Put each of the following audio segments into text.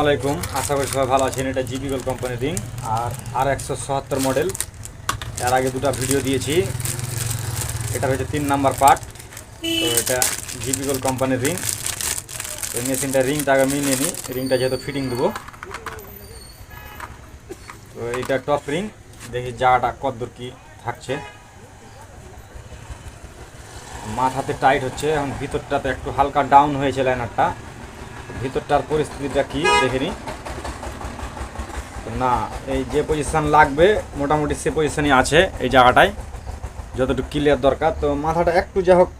আলাইকুম। আশা করি সবাই ভালো আছেন। এটা জিবিগল কোম্পানির রিং আর আর একশো সত্তর মডেল এর আগে দুটো ভিডিও দিয়েছি। এটা হচ্ছে তিন নাম্বার পার্ট তো এটা জিবিগল কোম্পানির রিং তো মেশিনটা রিংটা আগে মিলিয়ে নিই। রিংটা যেহেতু ফিটিং দেবো। তো এটা টপ রিং দেখি জায়গাটা কতদূর কি থাকছে। মাথাতে টাইট হচ্ছে। এখন ভিতরটাতে একটু হালকা ডাউন হয়েছে লাইনারটা ভিতরটার পরিস্থিতিটা কি দেখে নিই না, এই যে পজিশন লাগবে, মোটামুটি সে পজিশনই আছে এই জায়গাটায়, যতটুকু ক্লিয়ার দরকার। তো মাথাটা একটু যা হোক,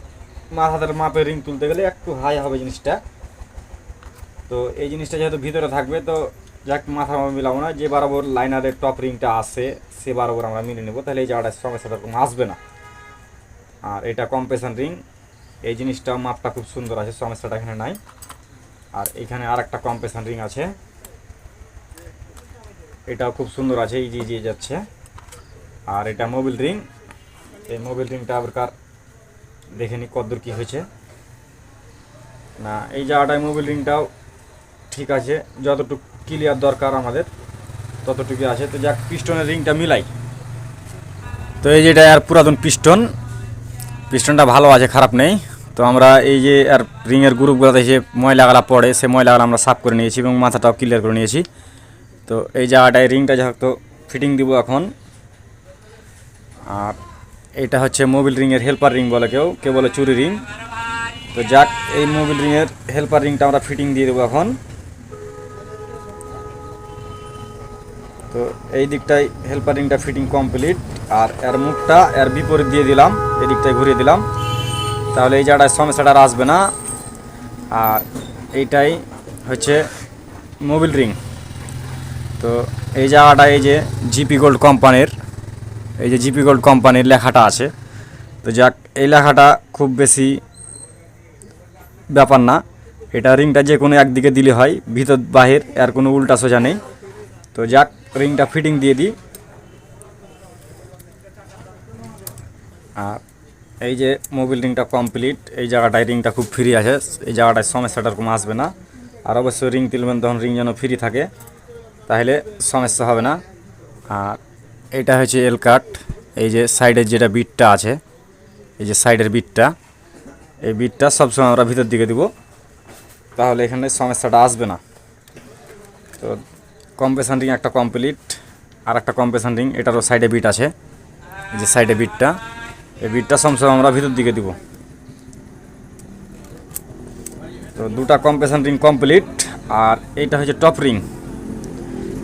মাথাটার মাপে রিং তুলতে গেলে একটু হাই হবে জিনিসটা। তো এই জিনিসটা যেহেতু ভিতরে থাকবে, তো যাক, মাথা মাপে মিলাবো না। যে বরাবর লাইনারের টপ রিংটা আসে সে বরাবর আমরা মিলে নেব। তাহলে এই জায়গাটায় সমস্যাটা কোনো আসবে না। আর এটা কম্প্রেশন রিং এই জিনিসটা মাপটা খুব সুন্দর আছে সমস্যাটা এখানে নাই। আর এখানে আর একটা কম্প্রেশন রিং আছে। এটাও খুব সুন্দর আছে ইজি ইজি যাচ্ছে। আর এটা মোবিল রিং এই মোবিল রিংটা আবার দেখে নি কতদূর কী হয়েছে। না, এই জায়গাটায় মোবিল রিংটাও ঠিক আছে, যতটুকু ক্লিয়ার দরকার আমাদের ততটুকু আছে। তো যাক পিস্টনের রিংটা মিলাই। তো এই যেটা আর পুরাতন পিস্টন পিস্টনটা ভালো আছে, খারাপ নেই। তো আমরা এই যে আর রিংয়ের গ্রুপগুলোতে যে ময়লাগালা পড়ে সে ময়লাগালা আমরা সাফ করে নিয়েছি এবং মাথাটাও ক্লিয়ার করে নিয়েছি। তো এই জায়গাটায় রিংটা যা তো ফিটিং দিব এখন, আর এটা হচ্ছে মোবিল রিংয়ের হেল্পার রিং বলে কেউ কেউ বলে চুরি রিং তো যাক, এই মোবিল রিংয়ের হেল্পার রিংটা আমরা ফিটিং দিয়ে দেবো এখন। তো এই দিকটাই হেল্পার রিংটা ফিটিং কমপ্লিট আর এর মুখটা এর বিপরীত দিয়ে দিলাম, এই দিকটায় ঘুরিয়ে দিলাম। তাহলে এই জায়গাটায় সমস্যাটা আসবে না। আর এইটাই হচ্ছে মোবিল রিং তো এই জায়গাটা এই যে জিপি গোল্ড কোম্পানির এই যে জিপি গোল্ড কোম্পানির লেখাটা আছে। তো যাক, এই লেখাটা খুব বেশি ব্যাপার না। এটা রিংটা যে কোনো একদিকে দিলে হয়, ভিতর বাহির আর কোনো উল্টা সোজা নেই। তো যাক রিংটা ফিটিং দিয়ে দিই। আর এই যে মোবিল রিংটা কমপ্লিট এই জায়গাটায় রিংটা খুব ফ্রি আছে, এই জায়গাটায় সমস্যাটার কোনো আসবে না। আর অবশ্যই রিং তুলবেন তখন রিং যেন ফ্রি থাকে, তাহলে সমস্যা হবে না। আর এটা হচ্ছে এল কাট এই যে সাইডের যেটা বিটটা আছে, এই যে সাইডের বিটটা এই বিটটা সবসময় আমরা ভিতর দিকে দিব, তাহলে এখানে সমস্যাটা আসবে না। তো কম্প্রেশন রিং একটা কমপ্লিট আর একটা কম্প্রেশন রিং এটারও সাইডে বিট আছে, এই যে সাইডে বিটটা এই বিটটা সবসময় আমরা ভিতর দিকে দিব। তো দুটা কম্প্রেশন রিং কমপ্লিট আর এইটা হচ্ছে টপ রিং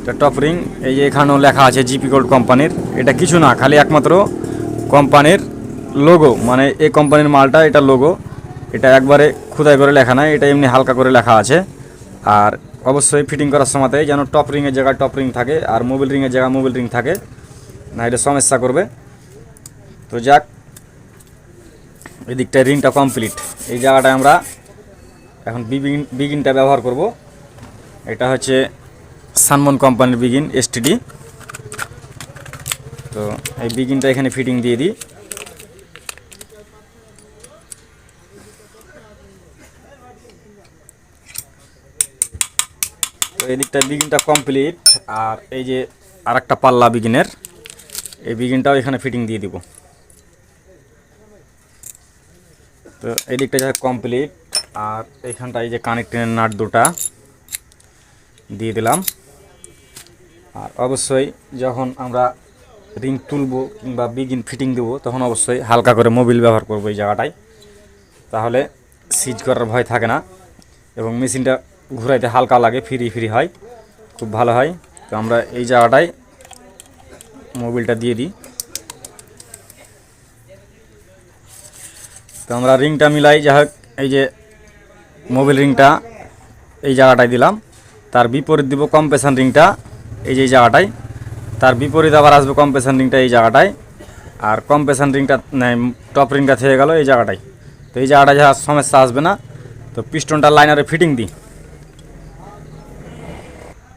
এটা টপ রিং এই যে এখানেও লেখা আছে জিপি গোল্ড কোম্পানির এটা কিছু না, খালি একমাত্র কোম্পানির লোগো মানে এই কোম্পানির মালটা, এটা লোগো এটা একবারে খুদাই করে লেখা নাই, এটা এমনি হালকা করে লেখা আছে। আর অবশ্যই ফিটিং করার সময়তে যেন টপ রিংয়ের জায়গায় টপ রিং থাকে, আর মোবিল রিংয়ের জায়গায় মোবিল রিং থাকে, না এটা সমস্যা করবে। তো যাক এই দিকটায় রিংটা কমপ্লিট। এই জায়গাটায় আমরা এখন বিগিন বিগিনটা ব্যবহার করব। এটা হচ্ছে সানমন কোম্পানির বিগিন এসটিডি তো এই বিগিনটা এখানে ফিটিং দিয়ে দিই। তো এই দিকটা বিগিনটা কমপ্লিট, আর এই যে আর একটা পাল্লা বিগিনের, এই বিগিনটাও এখানে ফিটিং দিয়ে দিব। তো এই দিকটা যা কমপ্লিট আর এইখানটা এই যে কানেক্টিংয়ের নাট দুটা দিয়ে দিলাম। আর অবশ্যই যখন আমরা রিং তুলবো কিংবা বিগিন ফিটিং দেবো, তখন অবশ্যই হালকা করে মোবিল ব্যবহার করব এই জায়গাটায়। তাহলে সিজ করার ভয় থাকে না এবং মেশিনটা ঘুরাইতে হালকা লাগে ফ্রি ফ্রি হয়। খুব ভালো হয়। তো আমরা এই জায়গাটায় মোবিলটা দিয়ে দিই। তো আমরা রিংটা মিলাই যা হোক, এই যে মোবিল রিংটা এই জায়গাটায় দিলাম। তার বিপরীত দিব কম্প্রেশন রিংটা এই যে জায়গাটায়। তার বিপরীত আবার আসবে কম্প্রেশন রিংটা এই জায়গাটায়। আর কম্প্রেশন রিংটা টপ রিংটা থেকে গেল এই জায়গাটায়। তো এই জায়গাটায় যা সমস্যা আসবে না। তো পিস্টনটা লাইনারে ফিটিং দিই।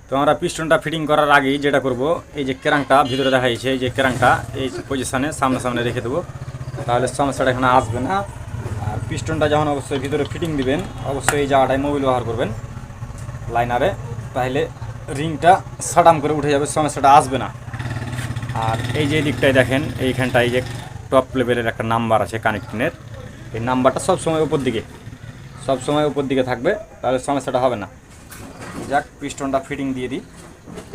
তো আমরা পিস্টনটা ফিটিং করার আগেই যেটা করব, এই যে কেরাংটা ভিতরে দেখা যাচ্ছে এই যে কেরাংটা এই পজিশনে সামনে সামনে রেখে দেবো। তাহলে সমস্যাটা এখানে আসবে না। পিস্টনটা যখন অবশ্যই ভিতরে ফিটিং দিবেন, অবশ্যই এই জায়গাটায় মোবিল ব্যবহার করবেন লাইনারে, তাহলে রিংটা সাডাম করে উঠে যাবে, সমস্যাটা আসবে না। আর এই যে দিকটায় দেখেন, এইখানটায় এই যে টপ লেভেলের একটা নাম্বার আছে কানেক্টিংয়ের এই নাম্বারটা সবসময় উপর দিকে, সবসময় উপর দিকে থাকবে, তাহলে সমস্যাটা হবে না। যাক, পিস্টনটা ফিটিং দিয়ে দিই।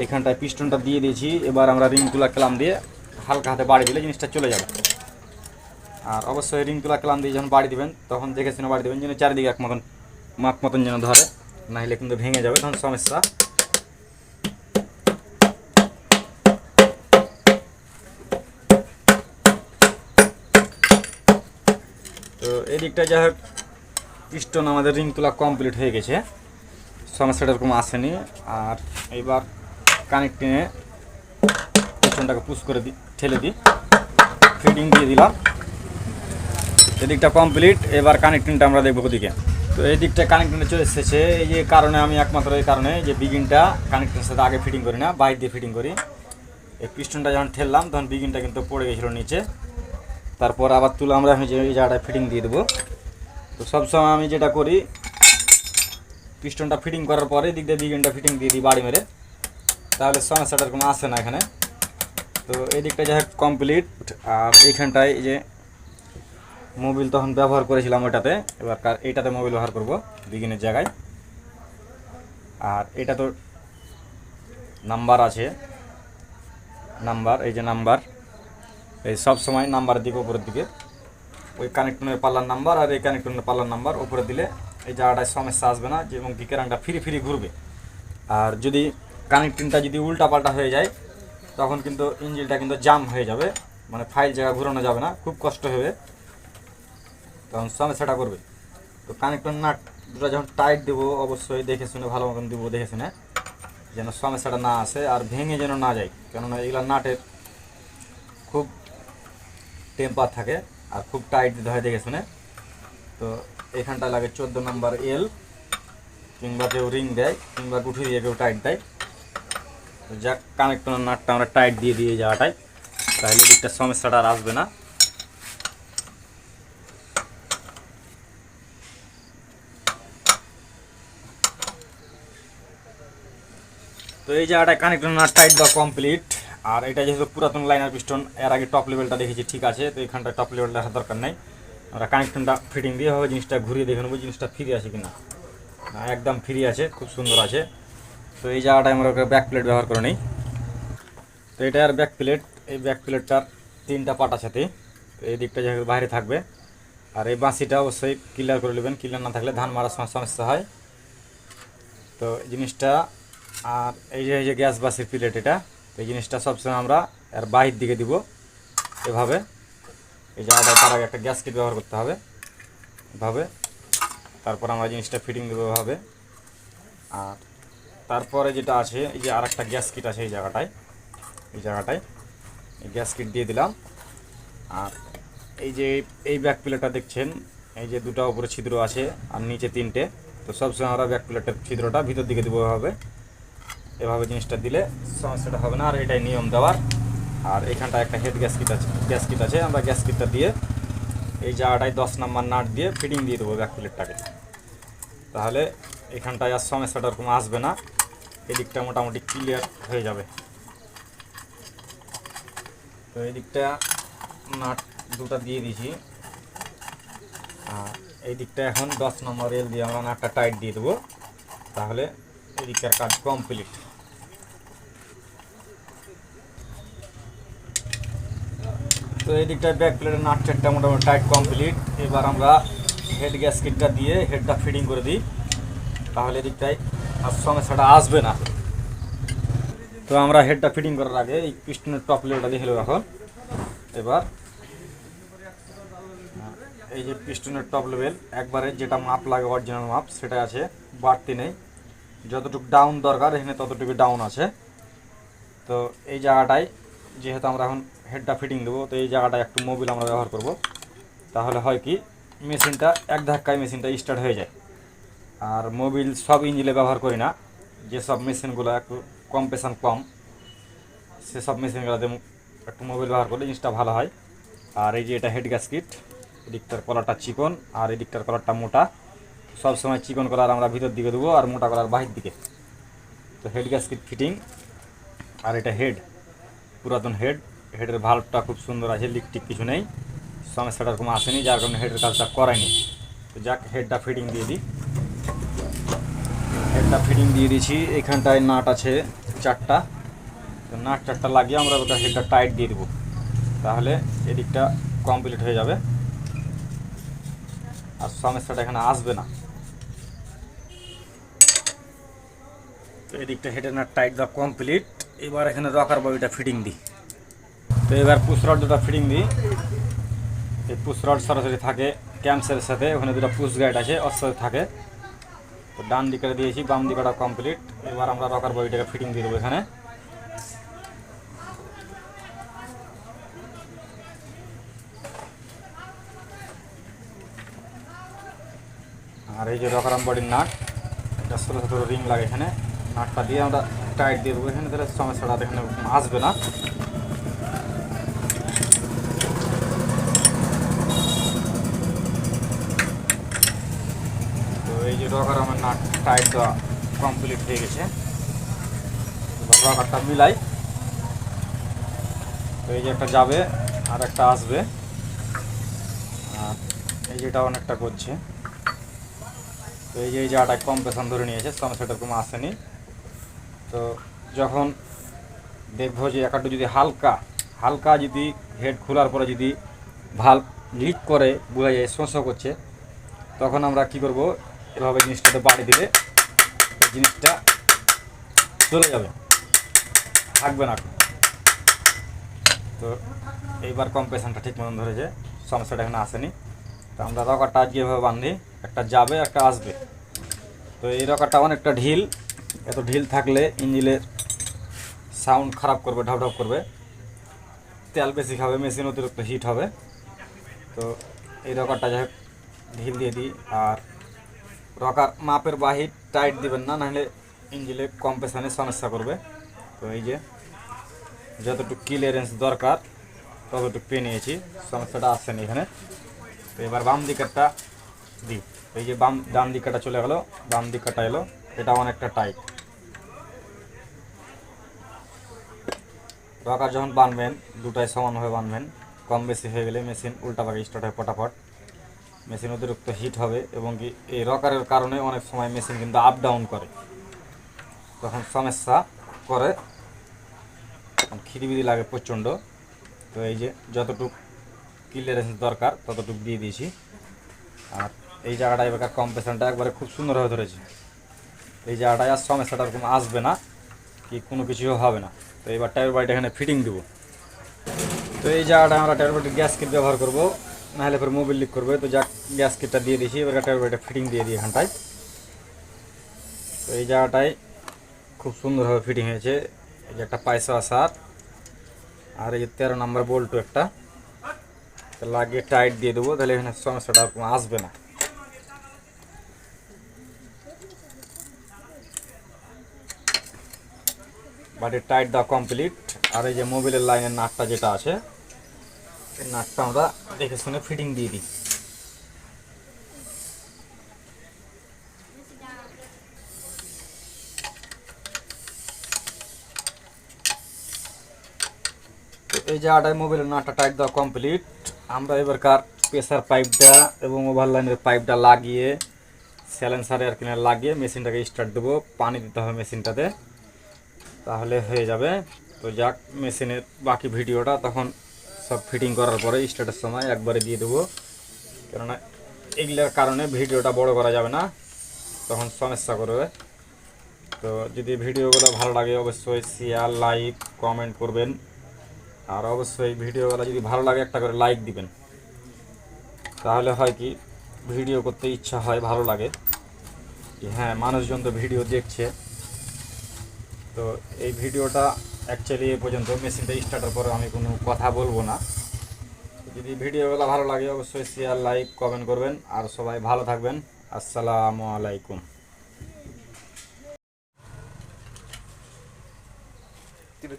এখানটায় পিস্টনটা দিয়ে দিয়েছি, এবার আমরা রিং তুলা ক্লাম দিয়ে হালকা হাতে বাড়ি দিলে জিনিসটা চলে যাবে। আর অবশ্যই রিং তুলা ক্লাম দিয়ে যখন বাড়ি দিবেন, তখন দেখে শুনে বাড়ি দেবেন যেন চারিদিকে এক মতন মাপ মতন যেন ধরে। নাহলে কিন্তু ভেঙে যাবে, তখন সমস্যা। তো এদিকটা যাই হোক পিস্টন আমাদের রিং তোলা কমপ্লিট হয়ে গেছে। সমস্যাটা এরকম আসেনি। আর এইবার কানেক্টিংয়ে পিস্টনটাকে পুশ করে দিই ঠেলে দিই ফিটিং দিয়ে দিলাম। এদিকটা কমপ্লিট এবার কানেক্টিংটা আমরা দেখব ওদিকে। তো এই দিকটা কানেক্টিংটা চলে এসেছে, এই যে কারণে আমি একমাত্র এই কারণে যে বিগিনটা কানেক্টিংয়ের সাথে আগে ফিটিং করি না, বাইর দিয়ে ফিটিং করি। এই পিস্টনটা যখন ঠেললাম, তখন বিগিনটা কিন্তু পড়ে গেছিল নিচে। তারপর আবার তুলে আমরা আমি যে এই জায়গাটায় ফিটিং দিয়ে দেবো। তো সবসময় আমি যেটা করি পিস্টনটা ফিটিং করার পরে দিক দিয়ে বিগিনটা ফিটিং দিয়ে দিই বাড়ি মেরে। তাহলে সমস্যাটা এরকম আসে না এখানে। তো এই দিকটা হোক কমপ্লিট আর এইখানটায় যে মোবিল তখন ব্যবহার করেছিলাম ওইটাতে। এবার কার- এইটাতে মোবিল ব্যবহার করব, বিগিনের জায়গায়। আর এটা তো নাম্বার আছে। নাম্বার, এই যে নাম্বার। এই সব সময় নাম্বার দিকে, উপরের দিকে। ওই কানেক্টনের পাল্লার নাম্বার আর এই কানেক্টনের পাল্লার নাম্বার উপরে দিলে এই জায়গাটায় সমস্যা আসবে না, যে এবং গিকেরাংটা ফ্রি ফ্রি ঘুরবে। আর যদি কানেক্টিংটা যদি উল্টা পাল্টা হয়ে যায়, তখন কিন্তু ইঞ্জিনটা কিন্তু জাম হয়ে যাবে। মানে ফাইল জায়গা ঘুরানো যাবে না, খুব কষ্ট হবে। তখন সমস্যাটা করবে। তো কানেক্টর নাট দুটো যখন টাইট দেবো, অবশ্যই দেখে শুনে ভালো মতন দেবো, দেখে শুনে যেন সমস্যাটা না আসে আর ভেঙে যেন না যায়। কেননা এগুলো নাটের খুব টেম্পার থাকে আর খুব টাইট দিতে হয় দেখে শুনে। তো এখানটা লাগে চোদ্দ নম্বর এল কিংবা কেউ রিং দেয়, কিংবা গুঠি দিয়ে কেউ টাইট দেয়। তো যাক কানেক্টর নাটটা আমরা টাইট দিয়ে দিয়ে জায়গাটায় তাহলে দিকটা সমস্যাটা আর আসবে না। এই জায়গাটায় কানেক্টর নাট টাইট দেওয়া কমপ্লিট আর এটা যেহেতু পুরাতন লাইনার পিস্টন এর আগে টপ লেভেলটা দেখেছি, ঠিক আছে, তো এখানটা টপ লেভেল দেখার দরকার নেই। আমরা কানেকশনটা ফিটিং দিয়ে হবে, জিনিসটা ঘুরিয়ে দেখে নেব, জিনিসটা ফ্রি আছে কিনা। না, একদম ফ্রি আছে খুব সুন্দর আছে তো এই জায়গাটায় আমরা ব্যাক প্লেট ব্যবহার করে নিই। তো এটা আর ব্যাক প্লেট এই ব্যাক প্লেটটার তিনটা পাট আছে এই দিকটা যেহেতু বাইরে থাকবে। আর এই বাঁশিটা অবশ্যই ক্লিয়ার করে নেবেন ক্লিয়ার না থাকলে ধান মারার সমস্যা হয়। তো জিনিসটা আর এই যে এই যে গ্যাস বাসের প্লেট এটা, এই জিনিসটা সবসময় আমরা এর বাহির দিকে দিব। এভাবে। এই যে জায়গাটা তার আগে একটা গ্যাস কিট ব্যবহার করতে হবে। এভাবে। তারপর আমরা জিনিসটা ফিটিং দেবো এভাবে। আর তারপরে যেটা আছে, এই যে আর একটা গ্যাস কিট আছে এই জায়গাটায়। এই জায়গাটায় এই গ্যাস কিট দিয়ে দিলাম। আর এই যে, এই ব্যাক প্লেটটা দেখছেন, এই যে দুটো উপরে ছিদ্র আছে, আর নিচে তিনটে। তো সবসময় আমরা ব্যাক প্লেটের ছিদ্রটা ভিতর দিকে দেবো এভাবে। এভাবে জিনিসটা দিলে সমস্যাটা হবে না, আর এটাই নিয়ম দেওয়ার। আর এখানটা একটা হেড গ্যাস কিট আছে গ্যাস কিট আছে, আমরা গ্যাস কিটটা দিয়ে এই জায়গাটায় দশ নাম্বার নাট দিয়ে ফিটিং দিয়ে দেবো ব্যাক প্লেটটাকে তাহলে এখানটায় আর সমস্যাটা ওরকম আসবে না, এদিকটা মোটামুটি ক্লিয়ার হয়ে যাবে। তো এদিকটা নাট দুটো দিয়ে দিয়েছি। আর এই দিকটা এখন দশ নম্বর রেল দিয়ে আমরা নাটটা টাইট দিয়ে দেবো। তাহলে এই দিকটার কাজ কমপ্লিট তো এই দিকটায় ব্যাক প্লেটের নাট চারটা মোটামুটি টাইট কমপ্লিট এবার আমরা হেড গ্যাসকিটটা দিয়ে হেডটা ফিটিং করে দিই। তাহলে এদিকটায় আর সমস্যাটা আসবে না। তো আমরা হেডটা ফিটিং করার আগে এই পিস্টনের টপ লেভেলটা দেখে নেব এখন। এবার, এই যে পিস্টনের টপ লেভেল একবারে যেটা মাপ লাগে অরিজিনাল মাপ সেটা আছে, বাড়তি নেই। যতটুকু ডাউন দরকার, এখানে ততটুকু ডাউন আছে। তো এই জায়গাটায় যেহেতু আমরা এখন হেডটা ফিটিং দেবো, তো এই জায়গাটায় একটু মোবিল আমরা ব্যবহার করব। তাহলে হয় কি, মেশিনটা এক ধাক্কায় মেশিনটা স্টার্ট হয়ে যায়। আর মোবিল সব ইঞ্জিনে ব্যবহার করি না যেসব মেশিনগুলো একটু কম্প্রেশন কম সেসব মেশিনগুলোতে একটু মোবিল ব্যবহার করলে জিনিসটা ভালো হয়। আর এই যে এটা হেড গ্যাসকিট এদিকটার কলারটা চিকন, আর এদিকটার কলারটা মোটা। সব সময় চিকন কলার আমরা ভিতর দিকে দেবো, আর মোটা কলার বাহির দিকে। তো হেড গ্যাসকিট ফিটিং আর এটা হেড পুরাতন হেড হেডের ভাল্বটা খুব সুন্দর আছে লিক টিক কিছু নেই। সমস্যাটা এরকম আসেনি, যার কারণে হেডের কাজটা করায়নি। তো যাক হেডটা ফিটিং দিয়ে দিই। হেডটা ফিটিং দিয়ে দিয়েছি, এখানটায় নাট আছে চারটা। তো নাট চারটা লাগিয়ে আমরা ওটা হেডটা টাইট দিয়ে দেবো। তাহলে এদিকটা কমপ্লিট হয়ে যাবে। আর সমস্যাটা এখানে আসবে না। তো এদিকটা হেডের নাট টাইট দেওয়া কমপ্লিট এবার এখানে রকার বডিটা ফিটিং দিই তো এবার পুশ রড দুটা ফিটিং দিই এই পুশ রড সরাসরি থাকে ক্যাম্পসের সাথে, ওখানে দুটো পুশ গাইড আছে ওর সাথে থাকে। তো ডান দিকে দিয়েছি, বাম দিকটা কমপ্লিট এবার আমরা রকার বডিটাকে ফিটিং দিয়ে দেবো এখানে। আর এই যে রকারাম বডির নাট, এটা ছোটো ছোটো রিং লাগে এখানে। নাটটা দিয়ে আমরা টাইট দিয়ে দেবো। এখানে তাহলে সমস্যাটা এখানে আসবে না। তো এই যে দেওয়া কমপ্লিট হয়ে গেছে। মিলাই। তো এই যে একটা যাবে, আর একটা আসবে। আর এই যেটা অনেকটা করছে। তো এই যে এই জায়গাটা কম্প্রেশন ধরে নিয়েছে, সমস্যাটা এরকম আসেনি। তো যখন দেখব যে একটা যদি হালকা হালকা যদি হেড খোলার পরে যদি ভালো লিক করে বোঝা যায় সমস্যা করছে, তখন আমরা কি করব? এভাবে জিনিসটাতে বাড়ি দিলে জিনিসটা চলে যাবে, থাকবে না। তো এইবার কম্প্রেশনটা ঠিক মতন ধরেছে সমস্যাটা এখানে আসেনি। তো আমরা রকারটা আজকে এভাবে বান্ধি একটা যাবে, একটা আসবে। তো এই রকারটা অনেকটা ঢিল এত ঢিল থাকলে ইঞ্জিনের সাউন্ড খারাপ করবে, ঢপ করবে। তেল বেশি খাবে, মেশিন অতিরিক্ত হিট হবে। তো এই রকারটা যাই ঢিল দিয়ে দিই। আর রকার মাপের বাহির টাইট দিবেন না, নাহলে ইঞ্জিনে কম্প্রেশনে সমস্যা করবে। তো এই যে, যতটুকু ক্লিয়ারেন্স দরকার, ততটুকু পেয়ে নিয়েছি। সমস্যাটা আসছেন এখানে। তো এবার বাম দিকেরটা দিই। এই যে বাম, ডান দিকটা চলে গেল, বাম দিকটা এলো। এটা অনেকটা টাইট রকার যখন বানবেন, দুটাই সমানভাবে বানবেন, কম বেশি হয়ে গেলে মেশিন উল্টাপাকে স্টার্ট হয় ফটাফট মেশিন অতিরিক্ত হিট হবে এবং কি এই রকারের কারণে অনেক সময় মেশিন কিন্তু আপ ডাউন করে। তখন সমস্যা করে। খিদিবিদি লাগে প্রচণ্ড। তো এই যে যতটুক ক্লিয়ারেন্স দরকার, ততটুকু দিয়ে দিয়েছি। আর এই জায়গাটা এবার কম্প্রেশনটা একবারে খুব সুন্দরভাবে ধরেছে। এই জায়গাটায় আর সমস্যাটা এরকম আসবে না, কি কোনো কিছুও হবে না। তো এবার টায়ার বাড়িটা এখানে ফিটিং দেবো। তো এই জায়গাটায় আমরা টায়ার বাড়ির গ্যাস কিট ব্যবহার করব, নাহলে ফের মোবিল লিক করবে। তো যাক গ্যাস কিটটা দিয়ে দিয়েছি, এবার টায়ার বাড়িটা ফিটিং দিয়ে দিই এখানটায়। তো এই জায়গাটায় খুব সুন্দরভাবে ফিটিং হয়েছে। এই যে একটা পয়সা আসার, আর এই যে তেরো নম্বর বল্টু একটা। তো লাগিয়ে টাইট দিয়ে দেবো, তাহলে এখানে সমস্যাটা আর কোনো আসবে না। বাড়ির টাইট দেওয়া কমপ্লিট আর এই যে মোবিলের লাইনের নাটটা যেটা আছে, এই নাটটা আমরা দেখে শুনে ফিটিং দিয়ে দিই। এই জায়গাটায় মোবিলের নাটটা টাইট দেওয়া কমপ্লিট আমরা এবারকার প্রেসার পাইপটা এবং ওভার লাইনের পাইপটা লাগিয়ে স্যালেন্সারে আর কিনা লাগিয়ে মেশিনটাকে স্টার্ট দেবো। পানি দিতে হবে মেশিনটাতে তাহলে হয়ে যাবে। তো যাক, মেশিনের বাকি ভিডিওটা তখন সব ফিটিং করার পরে স্টার্টের সময় একবারে দিয়ে দেবো। কেননা এগুলোর কারণে ভিডিওটা বড় করা যাবে না, তখন সমস্যা করবে। তো যদি ভিডিওগুলো ভালো লাগে, অবশ্যই শেয়ার লাইক কমেন্ট করবেন। আর অবশ্যই ভিডিওগুলো যদি ভালো লাগে, একটা করে লাইক দিবেন। তাহলে হয় কি, ভিডিও করতে ইচ্ছা হয়, ভালো লাগে। হ্যাঁ মানুষজন তো ভিডিও দেখছে। তো এই ভিডিওটা অ্যাকচুয়ালি এ পর্যন্ত। মেশিনটা স্টার্টের পরে আমি কোনো কথা বলব না। যদি ভিডিওগুলো ভালো লাগে অবশ্যই শেয়ার লাইক কমেন্ট করবেন। আর সবাই ভালো থাকবেন। আসসালামু আলাইকুম।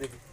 দেখি।